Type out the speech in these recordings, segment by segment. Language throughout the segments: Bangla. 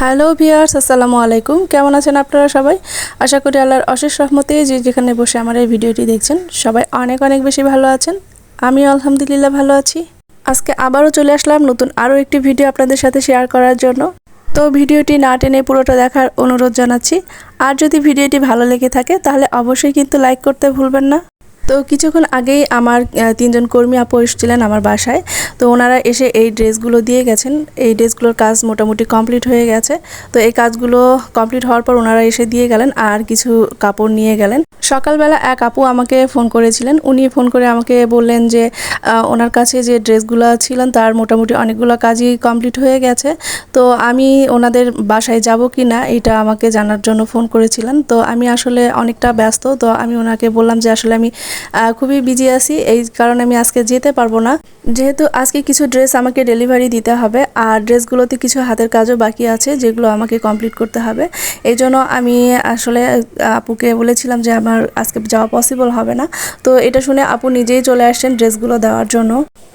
হ্যালো ভিয়ার্স আসসালামু আলাইকুম। কেমন আছেন আপনারা সবাই? আশা করি আল্লাহর অশেষ রহমতে যে যেখানে বসে আমার এই ভিডিওটি দেখছেন, সবাই অনেক অনেক বেশি ভালো আছেন। আমি আলহামদুলিল্লাহ ভালো আছি। আজকে আবারও চলে আসলাম নতুন আরও একটি ভিডিও আপনাদের সাথে শেয়ার করার জন্য। তো ভিডিওটি না টেনে পুরোটা দেখার অনুরোধ জানাচ্ছি। আর যদি ভিডিওটি ভালো লেগে থাকে, তাহলে অবশ্যই কিন্তু লাইক করতে ভুলবেন না। তো কিছুক্ষণ আগেই আমার তিনজন কর্মী আপু এসেছিলেন আমার বাসায়। তো ওনারা এসে এই ড্রেসগুলো দিয়ে গেছেন। এই ড্রেসগুলোর কাজ মোটামুটি কমপ্লিট হয়ে গেছে। তো এই কাজগুলো কমপ্লিট হওয়ার পর ওনারা এসে দিয়ে গেলেন আর কিছু কাপড় নিয়ে গেলেন। সকালবেলা এক আপু আমাকে ফোন করেছিলেন। উনি ফোন করে আমাকে বললেন যে ওনার কাছে যে ড্রেসগুলো ছিলেন তার মোটামুটি অনেকগুলো কাজই কমপ্লিট হয়ে গেছে। তো আমি ওনাদের বাসায় যাব কি না এটা আমাকে জানার জন্য ফোন করেছিলেন। তো আমি আসলে অনেকটা ব্যস্ত। তো আমি ওনাকে বললাম যে, আসলে আমি খুবই বিজি আছি। এই কারণে আমি আজকে যেতে পারব না। যেহেতু আজকে কিছু ড্রেস আমাকে ডেলিভারি দিতে হবে, আর ড্রেসগুলোতে কিছু হাতের কাজও বাকি আছে, যেগুলো আমাকে কমপ্লিট করতে হবে। এই জন্য আমি আসলে আপুকে বলেছিলাম যে আমার আজকে যাওয়া পসিবল হবে না। তো এটা শুনে আপু নিজেই চলে আসছেন ড্রেসগুলো দেওয়ার জন্য।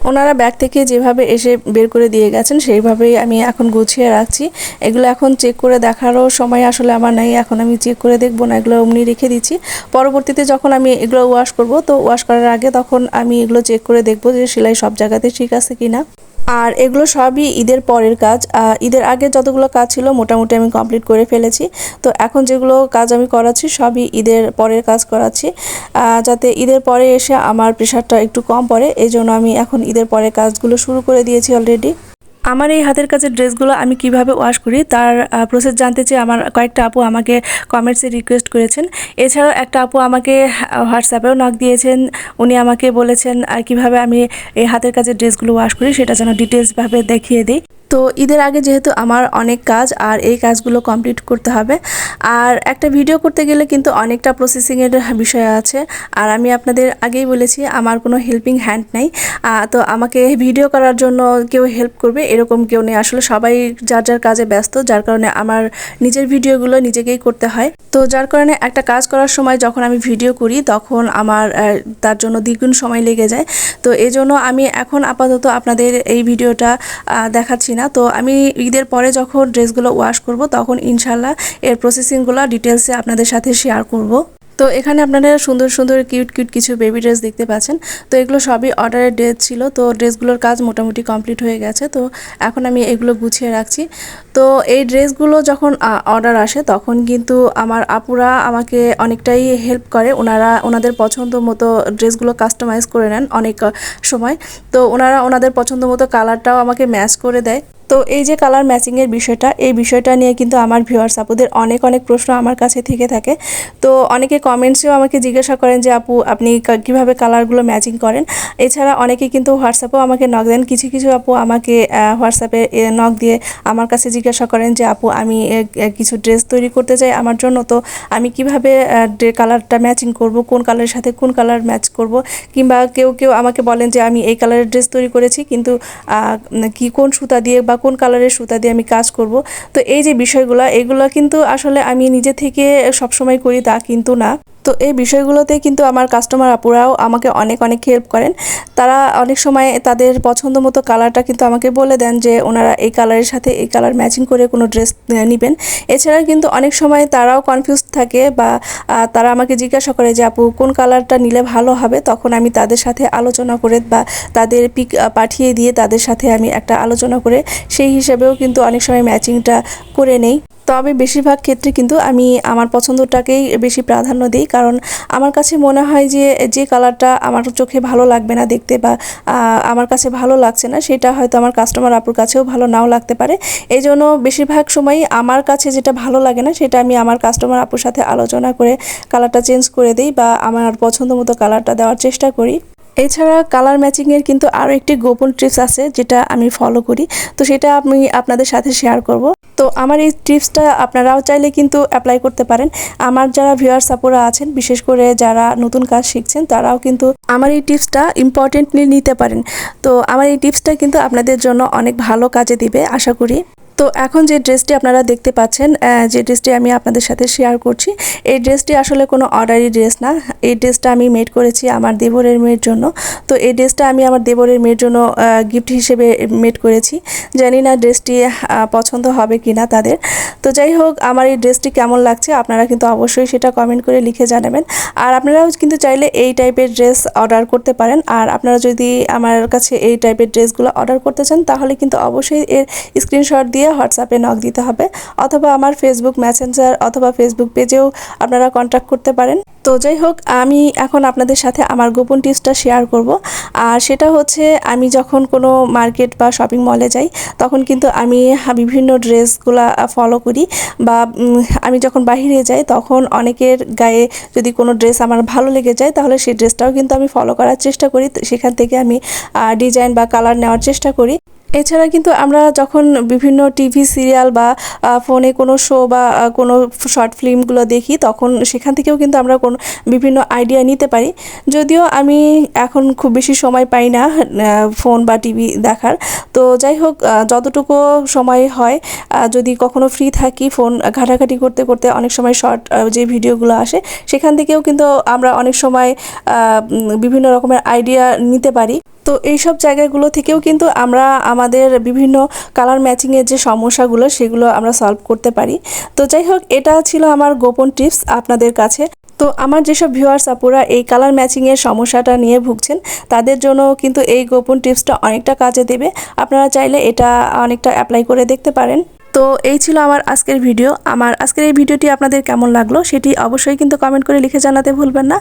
ওনারা ব্যাগ থেকে যেভাবে এসে বের করে দিয়ে গেছেন, সেইভাবেই আমি এখন গুছিয়ে রাখছি। এগুলো এখন চেক করে দেখারও সময় আসলে আমার নাই, এখন আমি চেক করে দেখব না, এগুলো অমনি রেখে দিচ্ছি। পরবর্তীতে যখন আমি এগুলো ওয়াশ করব তো ওয়াশ করার আগে তখন আমি এগুলো চেক করে দেখব যে সেলাই সব জায়গাতে ঠিক আছে কিনা। আর এগুলো সবই ঈদের পরের কাজ। ঈদের আগে যতগুলো কাজ ছিল মোটামুটি আমি কমপ্লিট করে ফেলেছি। তো এখন যেগুলো কাজ আমি করাচ্ছি সবই ঈদের পরের কাজ করাচ্ছি। যাতে ঈদের পরে এসে আমার প্রেশারটা একটু কম পড়ে এই জন্য আমি এখন ঈদের পরের কাজগুলো শুরু করে দিয়েছি অলরেডি আমার এই হাতের কাজের ড্রেসগুলো আমি কীভাবে ওয়াশ করি, তার প্রসেস জানতে চেয়ে আমার কয়েকটা আপু আমাকে কমেন্টসে রিকোয়েস্ট করেছেন। এছাড়াও একটা আপু আমাকে হোয়াটসঅ্যাপেও নক দিয়েছেন। উনি আমাকে বলেছেন কীভাবে আমি এই হাতের কাজের ড্রেসগুলো ওয়াশ করি, সেটা যেন ডিটেলসভাবে দেখিয়ে দিই। তো ঈদের আগে যেহেতু আমার অনেক কাজ, আর এই কাজগুলো কমপ্লিট করতে হবে। আর একটা ভিডিও করতে গেলে কিন্তু অনেকটা প্রসেসিংয়ের বিষয় আছে। আর আমি আপনাদের আগেই বলেছি, আমার কোনো হেল্পিং হ্যান্ড নেই। তো আমাকে ভিডিও করার জন্য কেউ হেল্প করবে, এরকম কেউ নেই। আসলে সবাই যার যার কাজে ব্যস্ত, যার কারণে আমার নিজের ভিডিওগুলো নিজেকেই করতে হয়। তো যার কারণে একটা কাজ করার সময় যখন আমি ভিডিও করি, তখন আমার তার জন্য দ্বিগুণ সময় লেগে যায়। তো এই জন্য আমি এখন আপাতত আপনাদের এই ভিডিওটা দেখাচ্ছি না। তো আমি ঈদের পরে যখন ড্রেসগুলো ওয়াশ করব, তখন ইনশাল্লাহ এর প্রসেসিংগুলো ডিটেলসে আপনাদের সাথে শেয়ার করব। তো এখানে আপনারা সুন্দর সুন্দর কিউট কিউট কিছু বেবি ড্রেস দেখতে পাচ্ছেন। তো এগুলো সবই অর্ডারের ড্রেস ছিল। তো ড্রেসগুলোর কাজ মোটামুটি কমপ্লিট হয়ে গেছে। তো এখন আমি এগুলো গুছিয়ে রাখছি। তো এই ড্রেসগুলো যখন অর্ডার আসে, তখন কিন্তু আমার আপুরা আমাকে অনেকটাই হেল্প করে। ওনারা, ওনাদের পছন্দ মতো ড্রেসগুলো কাস্টমাইজ করে নেন অনেক সময়। তো ওনারা ওনাদের পছন্দ মতো কালারটাও আমাকে ম্যাচ করে দেয়। তো এই যে কালার ম্যাচিংয়ের বিষয়টা, এই বিষয়টা নিয়ে কিন্তু আমার ভিউয়ার্স আপুদের অনেক অনেক প্রশ্ন আমার কাছে থেকে থাকে। তো অনেকে কমেন্টসেও আমাকে জিজ্ঞাসা করেন যে, আপু, আপনি কীভাবে কালারগুলো ম্যাচিং করেন? এছাড়া অনেকে কিন্তু হোয়াটসঅ্যাপেও আমাকে নক দেন। কিছু কিছু আপু আমাকে হোয়াটসঅ্যাপে নক দিয়ে আমার কাছে জিজ্ঞাসা করেন যে, আপু, আমি কিছু ড্রেস তৈরি করতে চাই আমার জন্য, তো আমি কীভাবে কালারটা ম্যাচিং করব? কোন কালারের সাথে কোন কালার ম্যাচ করব? কিংবা কেউ কেউ আমাকে বলেন যে, আমি এই কালারের ড্রেস তৈরি করেছি, কিন্তু কি, কোন সুতা দিয়ে বা কোন কালারের সুতা দিয়ে আমি কাজ করব। তো এই যে বিষয়গুলো, এগুলো কিন্তু আসলে আমি নিজে থেকে সবসময় করি, তা কিন্তু না। তো এই বিষয়গুলোতে কিন্তু আমার কাস্টমার আপুরাও আমাকে অনেক অনেক হেল্প করেন। তারা অনেক সময় তাদের পছন্দ মতো কালারটা কিন্তু আমাকে বলে দেন যে ওনারা এই কালারের সাথে এই কালার ম্যাচিং করে কোনো ড্রেস নেবেন। এছাড়া কিন্তু অনেক সময় তারাও কনফিউজ থাকে বা তারা আমাকে জিজ্ঞাসা করে যে, আপু, কোন কালারটা নিলে ভালো হবে? তখন আমি তাদের সাথে আলোচনা করে বা তাদের পিক পাঠিয়ে দিয়ে তাদের সাথে আমি একটা আলোচনা করে সেই হিসাবেও কিন্তু অনেক সময় ম্যাচিংটা করে নেই। তবে বেশিরভাগ ক্ষেত্রে কিন্তু আমি আমার পছন্দটাকেই বেশি প্রাধান্য দিই। কারণ আমার কাছে মনে হয় যে যে কালারটা আমার চোখে ভালো লাগবে না দেখতে বা আমার কাছে ভালো লাগছে না, সেটা হয়তো আমার কাস্টমার আপুর কাছেও ভালো নাও লাগতে পারে। এই জন্য বেশিরভাগ সময়ই আমার কাছে যেটা ভালো লাগে না, সেটা আমি আমার কাস্টমার আপুর সাথে আলোচনা করে কালারটা চেঞ্জ করে দিই বা আমার পছন্দ মতো কালারটা দেওয়ার চেষ্টা করি। এছাড়া কালার ম্যাচিংয়ের কিন্তু আরও একটি গোপন ট্রিপস আছে, যেটা আমি ফলো করি। তো সেটা আমি আপনাদের সাথে শেয়ার করব। তো আমার এই টিপসটা আপনারাও চাইলে কিন্তু অ্যাপ্লাই করতে পারেন। আমার যারা ভিউয়ার সাপোরা আছেন, বিশেষ করে যারা নতুন কাজ শিখছেন, তারাও কিন্তু আমার এই টিপসটা ইম্পর্টেন্টলি নিতে পারেন। তো আমার এই টিপসটা কিন্তু আপনাদের জন্য অনেক ভালো কাজে দিবে, আশা করি। তো এখন যে ড্রেসটি আপনারা দেখতে পাচ্ছেন যে ড্রেসটি আমি আপনাদের সাথে শেয়ার করছি, এই ড্রেসটি আসলে কোনো অর্ডারি ড্রেস না। এই ড্রেসটা আমি মেড করেছি আমার দেবরের মেয়ের জন্য। তো এই ড্রেসটা আমি আমার দেবরের মেয়ের জন্য গিফট হিসেবে মেড করেছি। জানি না ড্রেসটি পছন্দ হবে কি না তাদের। তো যাই হোক, আমার এই ড্রেসটি কেমন লাগছে আপনারা কিন্তু অবশ্যই সেটা কমেন্ট করে লিখে জানাবেন। আর আপনারাও কিন্তু চাইলে এই টাইপের ড্রেস অর্ডার করতে পারেন। আর আপনারা যদি আমার কাছে এই টাইপের ড্রেসগুলো অর্ডার করতে চান, তাহলে কিন্তু অবশ্যই এর স্ক্রিনশট দিয়ে হোয়াটসঅ্যাপে নক দিতে হবে অথবা আমার ফেসবুক মেসেঞ্জার অথবা ফেসবুক পেজেও আপনারা কন্ট্যাক্ট করতে পারেন। তো যাই হোক, আমি এখন আপনাদের সাথে আমার গোপন টিপসটা শেয়ার করব। আর সেটা হচ্ছে, আমি যখন কোনো মার্কেট বা শপিং মলে যাই, তখন কিন্তু আমি বিভিন্ন ড্রেসগুলা ফলো করি বা আমি যখন বাইরে যাই, তখন অনেকের গায়ে যদি কোনো ড্রেস আমার ভালো লেগে যায়, তাহলে সেই ড্রেসটাও কিন্তু আমি ফলো করার চেষ্টা করি। সেখান থেকে আমি ডিজাইন বা কালার নেওয়ার চেষ্টা করি। এছাড়া কিন্তু আমরা যখন বিভিন্ন টিভি সিরিয়াল বা ফোনে কোনো শো বা কোনো শর্ট ফিল্মগুলো দেখি, তখন সেখান থেকেও কিন্তু আমরা কোন, বিভিন্ন আইডিয়া নিতে পারি। যদিও আমি এখন খুব বেশি সময় পাই না ফোন বা টিভি দেখার। তো যাই হোক যতটুকু সময় হয় যদি কখনো ফ্রি থাকি ফোন ঘাটাঘাটি করতে করতে অনেক সময় শর্ট যে ভিডিওগুলো আসে, সেখান থেকেও কিন্তু আমরা অনেক সময় বিভিন্ন রকমের আইডিয়া নিতে পারি। তো এইসব জায়গাগুলো থেকেও কিন্তু আমরা আমাদের বিভিন্ন কালার ম্যাচিংয়ের যে সমস্যাগুলো, সেগুলো আমরা সলভ করতে পারি। তো যাই হোক, এটা ছিল আমার গোপন টিপস আপনাদের কাছে। তো আমার যেসব ভিউয়ার্স আপুরা এই কালার ম্যাচিংয়ের সমস্যাটা নিয়ে ভুগছেন, তাদের জন্য কিন্তু এই গোপন টিপসটা অনেকটা কাজে দেবে। আপনারা চাইলে এটা অনেকটা অ্যাপ্লাই করে দেখতে পারেন। তো এই ছিল আমার আজকের ভিডিও। আমার আজকের এই ভিডিওটি আপনাদের কেমন লাগল সেটি অবশ্যই কিন্তু কমেন্ট করে লিখে জানাতে ভুলবেন না।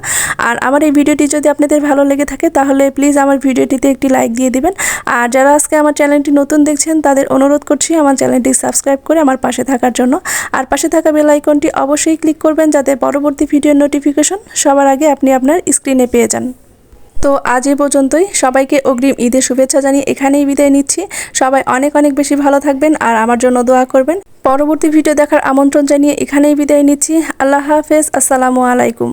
আর আমার এই ভিডিওটি যদি আপনাদের ভালো লেগে থাকে তাহলে প্লিজ আমার ভিডিওটিতে একটি লাইক দিয়ে দিবেন। আর যারা আজকে আমার চ্যানেলটি নতুন দেখছেন তাদের অনুরোধ করছি আমার চ্যানেলটি সাবস্ক্রাইব করে আমার পাশে থাকার জন্য। আর পাশে থাকা বেল আইকনটি অবশ্যই ক্লিক করবেন যাতে পরবর্তী ভিডিওর নোটিফিকেশন সবার আগে আপনি আপনার স্ক্রিনে পেয়ে যান। তো আজ এ পর্যন্তই। সবাইকে অগ্রিম ঈদের শুভেচ্ছা জানিয়ে এখানেই বিদায় নিচ্ছি। সবাই অনেক অনেক বেশি ভালো থাকবেন আর আমার জন্য দোয়া করবেন। পরবর্তী ভিডিও দেখার আমন্ত্রণ জানিয়ে এখানেই বিদায় নিচ্ছি। আল্লাহ হাফেজ। আসসালামু আলাইকুম।